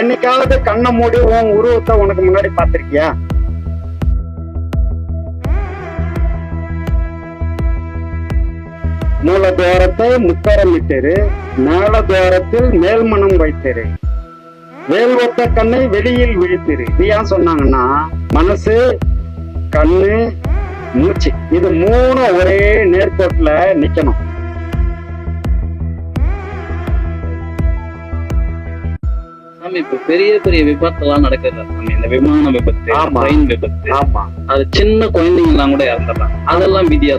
என்னைக்காவது கண்ணை மூடி உன் உருவத்தை உனக்கு முன்னாடி பார்த்திருக்கியா? மூல துவாரத்தை முத்தரமிட்டரு மேல துவாரத்தில் மேல்மனம் வைத்தரு. வேல்வத்த கண்ணை வெளியில் விழித்திரு. இது ஏன் சொன்னாங்கன்னா மனசு கண்ணு மூச்சு இது மூணு ஒரே நேர்கோட்டுல நிக்கணும். சாமி இப்ப பெரிய பெரிய விபத்து எல்லாம் நடக்குது இந்த விமான விபத்து. ட்ரெயின் விபத்து. ஆமா. அது சின்ன குழந்தைங்க எல்லாம் கூட இறந்துடுறாங்க. அதெல்லாம் விதியா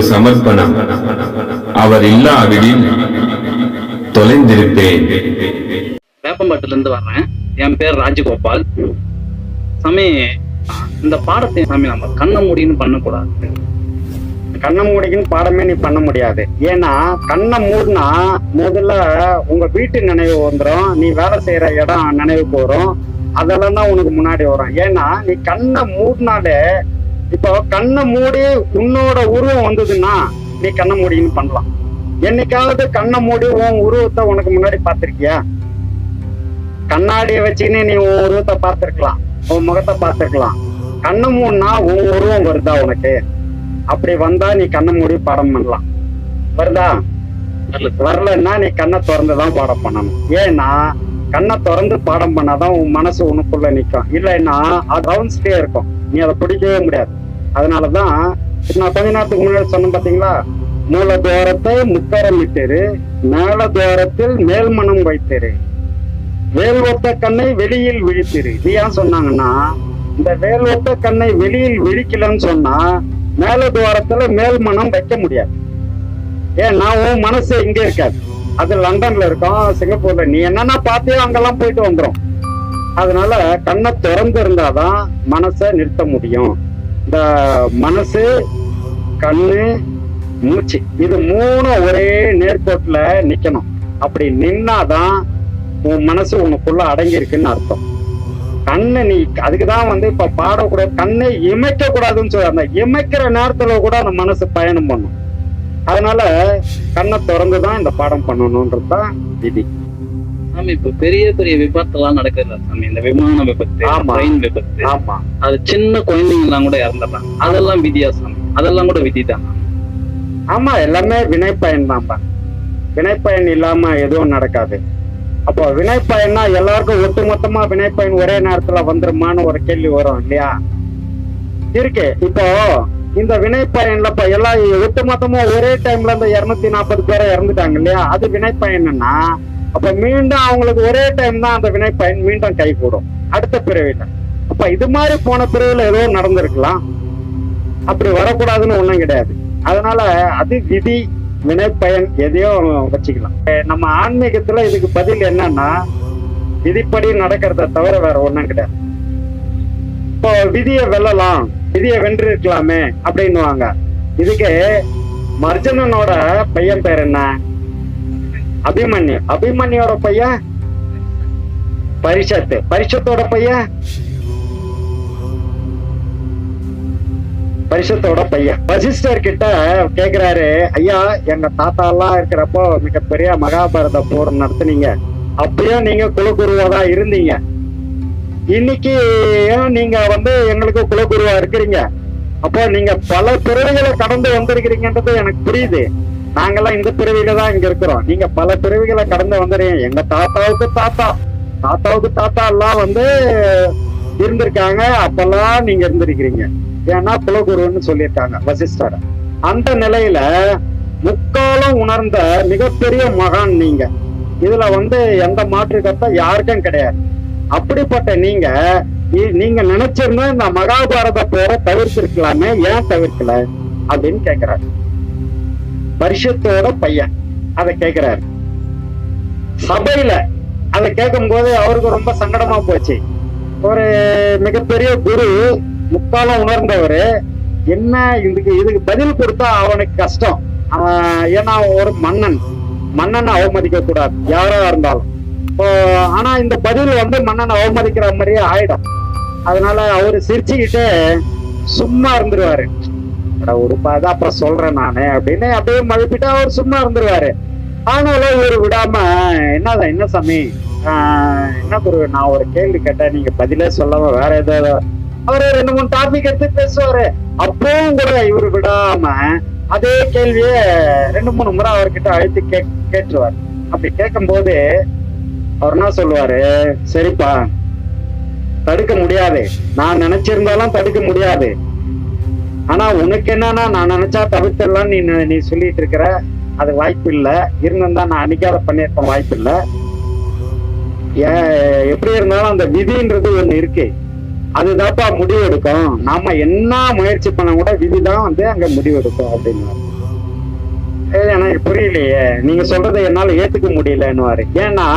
குருவுக்கு சமர்ப்பணம். அவர் இல்லாவிடில் தொலைந்திருப்பேன். வேப்பம்பட்டுல இருந்து வர்றேன். என் பேர் ராஜகோபால். சாமி இந்த பாடத்தை சாமி நம்ம கண்ண மூடின்னு பண்ணக்கூடாது. கண்ணை மூடிக்குன்னு பாடமே நீ பண்ண முடியாது. ஏன்னா கண்ணை மூடினா முதல்ல உங்க வீட்டு நினைவு வந்துடும் நீ வேலை செய்யற இடம் நினைவுக்கு வரும். அதெல்லாம் தான் உனக்கு முன்னாடி வரும். ஏன்னா நீ கண்ணை மூடினாலே இப்போ கண்ணை மூடி உன்னோட உருவம் வந்ததுன்னா நீ கண்ணை மூடின்னு பண்ணலாம். என்னைக்காவது கண்ணை மூடி உன் உருவத்தை உனக்கு முன்னாடி பார்த்திருக்கியா? கண்ணாடியை வச்சுக்கின்னு நீ உன் உருவத்தை பார்த்திருக்கலாம். உன் முகத்தை பார்த்திருக்கலாம். கண்ணை மூடினா உன் உருவம் வருதா உனக்கு? அப்படி வந்தா நீ கண்ணை மூடி பாடம் பண்ணலாம். வருதா? வரலன்னா நீ கண்ணை திறந்து தான் பாடம் பண்ணணும். ஏன்னா கண்ணை திறந்து பாடம் பண்ணாதான் உன் மனசு உனக்குள்ள நிற்கும் இல்லைன்னா அது ரவுண்ட்ஸ்டே இருக்கும். நீ அதை பிடிக்கவே முடியாது. அதனாலதான் நான் கொஞ்ச நேரத்துக்கு முன்னாடி சொன்னேன் பாத்தீங்களா? மூல துவாரத்தை முக்கரமிட்டிரு மேல துவாரத்தில் மேல்மனம் வைத்தேரு. வேல் ஒத்த கண்ணை வெளியில் விழித்திரு. இது ஏன் சொன்னாங்கன்னா இந்த வேல் ஒத்த கண்ணை வெளியில் விழிக்கலன்னு சொன்னா மேல துவாரத்துல மேல் மனம் வைக்க முடியாது. ஏன்னா உன் மனசு இங்க இருக்காது. அது லண்டன்ல இருக்கும் சிங்கப்பூர்ல. நீ என்னன்னா பார்த்தியோ அங்கெல்லாம் போயிட்டு வந்துடும் அதனால கண்ணை திறந்து இருந்தாதான் மனசை நிறுத்த முடியும். இந்த மனசு கண்ணு மூச்சு இது மூணு ஒரே நேர்கோட்டில் நிற்கணும் அப்படி நின்னாதான் உன் மனசு உனக்குள்ள அடங்கி இருக்குன்னு அர்த்தம். கண்ணை நீ அதுக்குதான் வந்து இப்போ பாடக்கூடாது கண்ணை இமைக்க கூடாதுன்னு சொல்ல அந்த இமைக்கிற நேரத்தில் கூட அந்த மனசு பயணம் பண்ணும். அதனால கண்ணை திறந்து தான் இந்த பாடம் பண்ணணுன்றது தான் விதி. சாமி இப்ப பெரிய பெரிய விபத்து எல்லாம் நடக்குது சாமி. இந்த விமான விபத்து. ட்ரெயின் விபத்து. ஆமா. அது சின்ன குழந்தைங்க எல்லாம் கூட இறந்துடுறாங்க அதெல்லாம் விதியா சாமி? அதெல்லாம் கூட விதி தான் ஆமா எல்லாமே வினைப்பயன் தான்ப்பா வினைப்பயன் இல்லாம எதுவும் நடக்காது. அப்போ வினைப்பயன்னா எல்லாருக்கும் ஒட்டுமொத்தமா வினைப்பயன் ஒரே நேரத்துல வந்துருமான்னு ஒரு கேள்வி வரும் இல்லையா? இருக்கு. இப்போ இந்த வினைப்பயன்ல இப்ப எல்லாம் ஒட்டுமொத்தமா ஒரே டைம்ல இந்த இருநூத்தி நாற்பது பேரை இறந்துட்டாங்க இல்லையா? அது வினைப்பயன்னா அப்ப மீண்டும் அவங்களுக்கு ஒரே டைம் தான் அந்த வினைப்பயன் மீண்டும் கை கூடும் அடுத்த பிறவில அப்ப இது மாதிரி போன பிறவில ஏதோ நடந்திருக்கலாம். அப்படி வரக்கூடாதுன்னு ஒண்ணும் கிடையாது. அதனால அது விதி வினைப்பயன் எதையோ வச்சுக்கலாம். நம்ம ஆன்மீகத்துல இதுக்கு பதில் என்னன்னா விதிப்படி நடக்கிறத தவிர வேற ஒண்ணும் கிடையாது. இப்போ விதியை வெல்லலாம் விதியை வென்றிருக்கலாமே அப்படின்னுவாங்க. இதுக்கு மர்ஜனனோட பையன் பேர் என்ன? அபிமன்யு. அபிமன்யோட பையன் பரிஷத்து. பரிஷத்தோட பையன் பரிஷத்தோட பையன் வசிஷ்டர் கிட்ட கேக்குறாரு ஐயா எங்க தாத்தா எல்லாம் இருக்கிறப்போ மிகப்பெரிய மகாபாரத போர் நடத்துனீங்க. அப்பயும் நீங்க குலகுருவா தான் இருந்தீங்க. இன்னைக்கு நீங்க வந்து எங்களுக்கு குலகுருவா இருக்கிறீங்க. அப்போ நீங்க பல பிறவிகளை கடந்து வந்திருக்கிறீங்கன்றது எனக்கு புரியுது. நாங்கெல்லாம் இந்த பிறவியில தான் இங்க இருக்கிறோம். நீங்க பல பிறவிகளை கடந்து வந்துடுறீங்க எங்க தாத்தாவுக்கு தாத்தா. தாத்தாவுக்கு தாத்தா எல்லாம் வந்து இருந்திருக்காங்க. அப்பெல்லாம் நீங்க இருந்திருக்கிறீங்க. ஏன்னா குலகுருன்னு சொல்லியிருக்காங்க வசிஷ்டர். அந்த நிலையில முக்காலம் உணர்ந்த மிகப்பெரிய மகான் நீங்க. இதுல வந்து எந்த மாற்று கருத்தா யாருக்கும் கிடையாது. அப்படிப்பட்ட நீங்க நீங்க நினைச்சிருந்தா இந்த மகாபாரத போரை தவிர்த்திருக்கலாமே ஏன் தவிர்க்கல? அப்படின்னு கேக்குறாரு. பரிஷத்தோட பையன். அதை கேக்குறாரு. சபையில அதை கேட்கும் போது அவருக்கு ரொம்ப சங்கடமா போச்சு. ஒரு மிகப்பெரிய குரு முக்காலம் உணர்ந்தவர் என்ன இதுக்கு இதுக்கு பதில் கொடுத்தா அவனுக்கு கஷ்டம். ஏன்னா ஒரு மன்னன். மன்னனை அவமதிக்க கூடாது யாரா இருந்தாலும். இப்போ ஆனா இந்த பதில் வந்து மன்னனை அவமதிக்கிற மாதிரியே ஆயிடும். அதனால அவரு சிரிச்சுக்கிட்டு சும்மா இருந்துருவாரு. அட ஒரு அப்ப அப்புறம் சொல்றேன் நானு அப்படின்னு அப்படியே மழுப்பிட்டு அவர் சும்மா இருந்துருவாரு. ஆனாலும் இவர் விடாம என்னதான் என்ன சாமி? ஆஹ் என்ன குரு நான் ஒரு கேள்வி கேட்டேன் நீங்க பதிலே சொல்லாம வேற ஏதோ அவரு ரெண்டு மூணு டாபிக் எடுத்து பேசுவாரு. அப்பவும் கூட இவர் விடாம அதே கேள்விய ரெண்டு மூணு முறை அவர்கிட்ட அழைத்து கே கேட்டுருவார். அப்படி கேட்கும் போது அவர் என்ன சொல்லுவாரு? சரிப்பா தடுக்க முடியாது. நான் நினைச்சிருந்தாலும் தடுக்க முடியாது. ஆனா உனக்கு என்னன்னா நான் நினைச்சா தவிர்த்திடலாம் நீ நீ சொல்லிட்டு இருக்கிற அது வாய்ப்பு இல்ல இருந்தா நான் அன்னைக்காத பண்ணியிருப்பேன் வாய்ப்பு இல்ல எப்படி இருந்தாலும் அந்த விதின்றது ஒண்ணு இருக்கு. அதுதான்ப்பா முடிவு எடுக்கும் நாம என்ன முயற்சி பண்ண கூட விதிதான் வந்து அங்க முடிவு எடுக்கும் அப்படின்னு எனக்கு புரியலையே. நீங்க சொல்றதை என்னால ஏத்துக்க முடியலன்னு ஏன்னா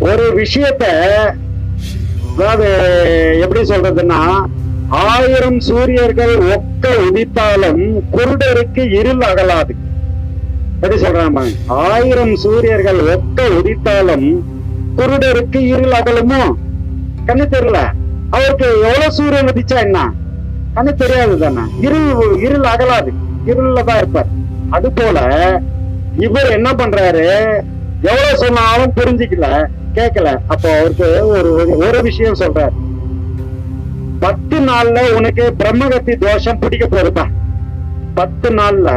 ஒரு விஷயத்த அதாவது எப்படி சொல்றதுன்னா ஆயிரம் சூரியர்கள் ஒக்க உதித்தாலும் குருடருக்கு இருள் அகலாது. எப்படி சொல்றாம? ஆயிரம் சூரியர்கள் ஒக்க உதித்தாலும் குருடருக்கு இருள் அகலுமோ? கண்ணு தெரியல. அவருக்கு எவ்வளவு சூரியன் உதிச்சா என்ன? கண்ணு தெரியாது தானே. இருள் இருள் அகலாது. இருள்ல தான் இருப்பார். அது போல இவர் என்ன பண்றாரு? எவ்வளவு சொன்னாலும் புரிஞ்சுக்கல கேட்கல அப்போ அவருக்கு ஒரு- ஒரு விஷயம் சொல்றாரு. பத்து நாள்ல உனக்கு பிரம்மகத்தி தோஷம் பிடிக்க போறப்பா பத்து நாள்ல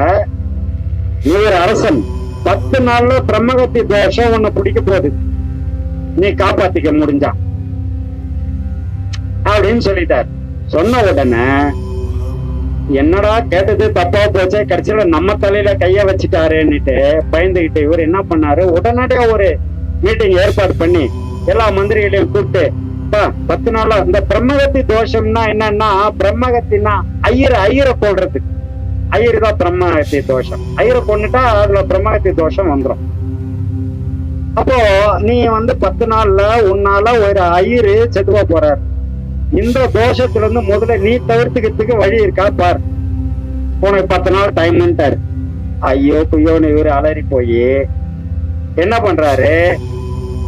நீ ஒரு அரசன். பத்து நாள்ல பிரம்மகத்தி தோஷம் உன்னை பிடிக்க போகுது. நீ காப்பாத்திக்க முடிஞ்சா. அப்படின்னு சொல்லிட்டார். சொன்ன உடனே என்னடா கேட்டது தப்பா போச்சே கடைசியில நம்ம தலையில கைய வச்சுட்டாருன்னுட்டு பயந்துகிட்டு இவர் என்ன பண்ணாரு? உடனடியா ஒரு மீட்டிங் ஏற்பாடு பண்ணி எல்லா மந்திரிகளையும் கூப்பிட்டு பத்து நாளா இந்த பிரம்மகத்தி தோஷம்னா என்னன்னா பிரம்மகத்தின்னா ஐயர் ஐயரை கொள்றது ஐயர் தான் பிரம்மகத்தி தோஷம். ஐயரை கொண்டுட்டா அதுல பிரம்மகத்தி தோஷம் வந்துரும். அப்போ நீ வந்து பத்து நாள்ல உன்னால ஒரு ஐயரு செத்துவா போறாரு. இந்த தோஷத்துல இருந்து முதல்ல நீ தவிர்த்துக்கிறதுக்கு வழி இருக்கா பார். உனக்கு பத்து நாள் டைம்ன்ட்டாரு ஐயோ குய்யோன்னு இவரு அலறி போய் என்ன பண்றாரு?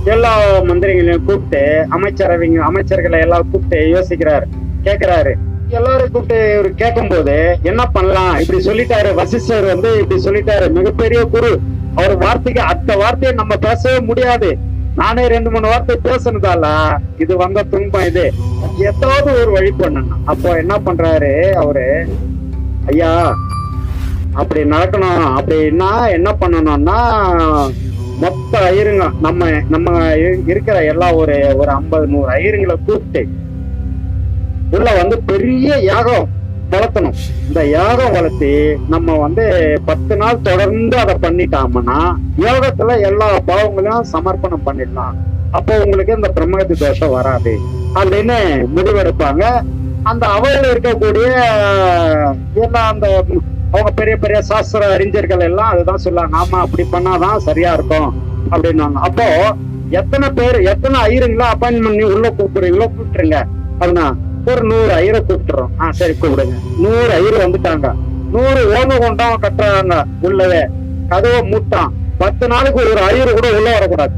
எல்லா மந்திரிகளையும் கூப்பிட்டு அமைச்சரவைங்க அமைச்சர்களை எல்லாம் கூப்பிட்டு யோசிக்கிறாரு கேக்குறாரு. எல்லாரும் கூப்பிட்டு இவர் கேட்கும் போது என்ன பண்ணலாம்? இப்படி சொல்லிட்டாரு வசிஷ்டர் வந்து இப்படி சொல்லிட்டாரு. மிகப்பெரிய குரு. அவர் வார்த்தைக்கு அடுத்த வார்த்தையை நம்ம பேசவே முடியாது. நானே ரெண்டு மூணு வார்த்தை பேசுனதால இது வந்த துன்பம் இது. ஏதாவது ஒரு வழி பண்ணணும் அப்போ என்ன பண்றாரு அவரு? ஐயா அப்படி நடக்கணும். அப்படின்னா என்ன பண்ணணும்னா மொத்த ஐயருங்க நம்ம நம்ம இருக்கிற எல்லா ஒரு ஒரு ஐம்பது நூறு ஐயருங்களை கூப்பிட்டு உள்ள வந்து பெரிய யாகம் வளர்த்தணும். இந்த யாகம் வளர்த்தி நம்ம வந்து பத்து நாள் தொடர்ந்து அதை பண்ணிட்டாமன்னா யோகத்துல எல்லா பாவங்களையும் சமர்ப்பணம் பண்ணிடலாம். அப்போ உங்களுக்கு இந்த பிரம்மகத்து தோஷம் வராது. அப்படின்னு முடிவெடுப்பாங்க. அந்த அவையில இருக்கக்கூடிய எல்லா அந்த அவங்க பெரிய பெரிய சாஸ்திர அறிஞர்கள் எல்லாம் அதுதான் சொல்லுவாங்க. ஆமா அப்படி பண்ணாதான் சரியா இருக்கும் அப்படின்னாங்க அப்போ எத்தனை பேர் எத்தனை ஐயருங்களோ அப்பாயின்ட் பண்ணி உள்ள கூப்பிடுறீங்களோ கூப்பிட்டுருங்க. அப்படின்னா ஒரு நூறு ஐயரை கூப்பிட்டுறோம். ஆ சரி கூப்பிடுங்க. நூறு ஐயர் வந்துட்டாங்க. நூறு ஓம கொண்டாம் கட்டுறாங்க உள்ளவே. கதவை மூட்டான். பத்து நாளைக்கு ஒரு ஐயர் கூட உள்ள வரக்கூடாது.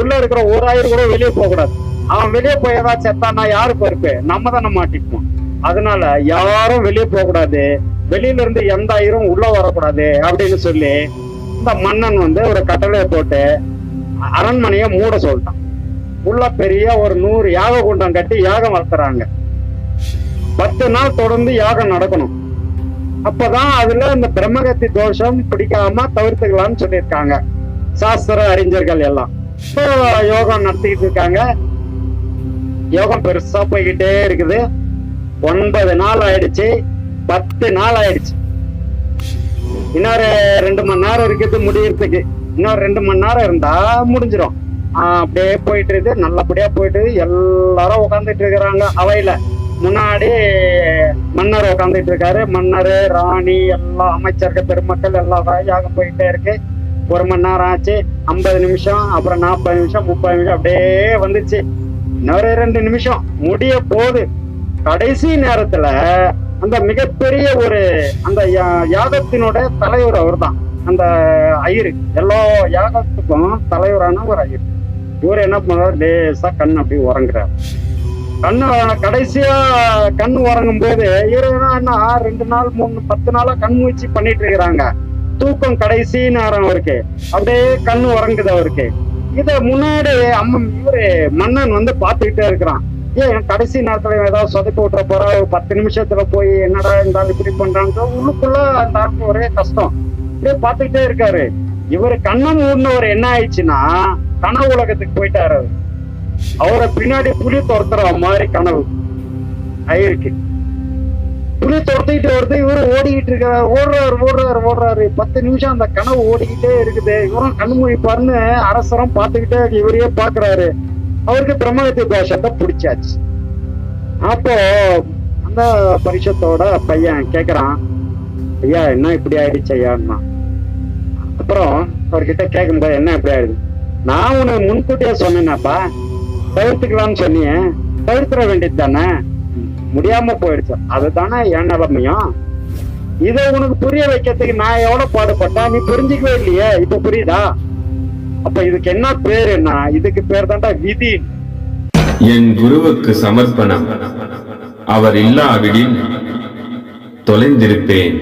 உள்ள இருக்கிற ஒரு ஐயர் கூட வெளியே போக கூடாது அவன் வெளியே போய் ஏதாவது செத்தானா யாரு பொறுப்பு? நம்ம தானே மாட்டிப்போம். அதனால யாரும் வெளியே போக கூடாது வெளியில இருந்து எந்த ஐயரும் உள்ள வரக்கூடாது அப்படின்னு சொல்லி இந்த மன்னன் வந்து ஒரு கட்டளையை போட்டு அரண்மனையை மூட சொல்லிட்டான். உள்ள பெரிய ஒரு நூறு யாக குண்டம் கட்டி யாகம் வளர்த்துறாங்க. பத்து நாள் தொடர்ந்து யாகம் நடக்கணும். அப்பதான் அதுல இந்த பிரம்மகத்தி தோஷம் பிடிக்காம தவிர்த்துக்கலாம்னு சொல்லியிருக்காங்க. சாஸ்திர அறிஞர்கள் எல்லாம். யோகம் நடத்திக்கிட்டு இருக்காங்க. யோகம் பெருசா போய்கிட்டே இருக்குது. ஒன்பது நாள் ஆயிடுச்சு. பத்து நாள் ஆயிடுச்சு. இன்னொரு ரெண்டு மணி நேரம் இருக்குது முடியறதுக்கு. இன்னொரு ரெண்டு மணி நேரம் இருந்தா முடிஞ்சிடும் அப்படியே போயிட்டு இருக்கு நல்லபடியா போயிட்டு எல்லாரும் உட்காந்துட்டு இருக்கிறாங்க. அவையில. முன்னாடி மன்னர் உட்காந்துட்டு இருக்காரு. மன்னர் ராணி எல்லா அமைச்சர்கள் பெருமக்கள் எல்லா யாகம் போயிட்டே இருக்கு. ஒரு மணி நேரம் ஆச்சு. ஐம்பது நிமிஷம் அப்புறம் நாற்பது நிமிஷம் முப்பது நிமிஷம் அப்படியே வந்துச்சு. இன்னொரு ரெண்டு நிமிஷம். முடிய போகுது. கடைசி நேரத்துல அந்த மிகப்பெரிய ஒரு அந்த யா- யாகத்தினோட தலைவர் அவர்தான். அந்த ஐயரு. எல்லா யாகத்துக்கும் தலைவரான ஒரு ஐயர். இவர் என்ன பண்றாரு லேசா கண் அப்படி உறங்குறாரு. கண்ணு கடைசியா கண் உறங்கும் போது இவர் என்ன ரெண்டு நாள் மூணு பத்து நாளா கண் முயற்சி பண்ணிட்டு இருக்கிறாங்க. தூக்கம் கடைசி நேரம் அவருக்கு. அப்படியே கண்ணு உறங்குது அவருக்கு. இத முன்னாடி அம்மன் இவரு மன்னன் வந்து பாத்துக்கிட்டே இருக்கிறான். ஏன் கடைசி நேரத்துல ஏதாவது சொதப்பி விட்டுற போற? ஒரு பத்து நிமிஷத்துல போய் என்னடா இருந்தாலும் இப்படி பண்றாங்க. உள்ளுக்குள்ள அந்த ஆளுக்கு ஒரே கஷ்டம். இப்படியே பார்த்துக்கிட்டே இருக்காரு. இவரு கண்ணன் ஊர்னவர் என்ன ஆயிடுச்சுன்னா கனவு உலகத்துக்கு போயிட்டாரு அவரு. அவரை பின்னாடி புலி துரத்துற மாதிரி கனவு ஆயிருக்கு. புலி துரத்திட்டு வருது இவரு ஓடிக்கிட்டு இருக்காரு ஓடுறாரு ஓடுறாரு ஓடுறாரு. பத்து நிமிஷம் அந்த கனவு ஓடிக்கிட்டே இருக்குது. இவரும் கண்ணு பாருன்னு அரசரம் பார்த்துக்கிட்டே இவரையே பாக்குறாரு அவருக்கு பிரம்மகத்தி தோஷத்தை பிடிச்சாச்சு. அப்போ அந்த பரிஷத்தோட பையன் கேக்குறான் ஐயா என்ன இப்படி ஆயிடுச்சு ஐயான்னா? அப்புறம் அவர்கிட்ட கேட்கும்போது என்ன இப்படி ஆயிடுது? நான் உன்னை முன்கூட்டியே சொன்னேன்னாப்பா தவிர்த்துக்கலாம்னு சொன்னியே. தவிர்த்துற வேண்டியது தானே? முடியாம போயிடுச்சு. அதுதானே என் நிலைமையும். இதை உனக்கு புரிய வைக்கிறதுக்கு நான் எவ்வளவு பாடுபட்டேன் நீ புரிஞ்சுக்கவே இல்லையே? இப்ப புரியுதா? அப்ப இதுக்கு என்ன பேர் என்ன இதுக்கு பேர் தான்டா விதி. என் குருவுக்கு சமர்ப்பணம். அவர் இல்லாவிடில் தொலைந்திருப்பேன்.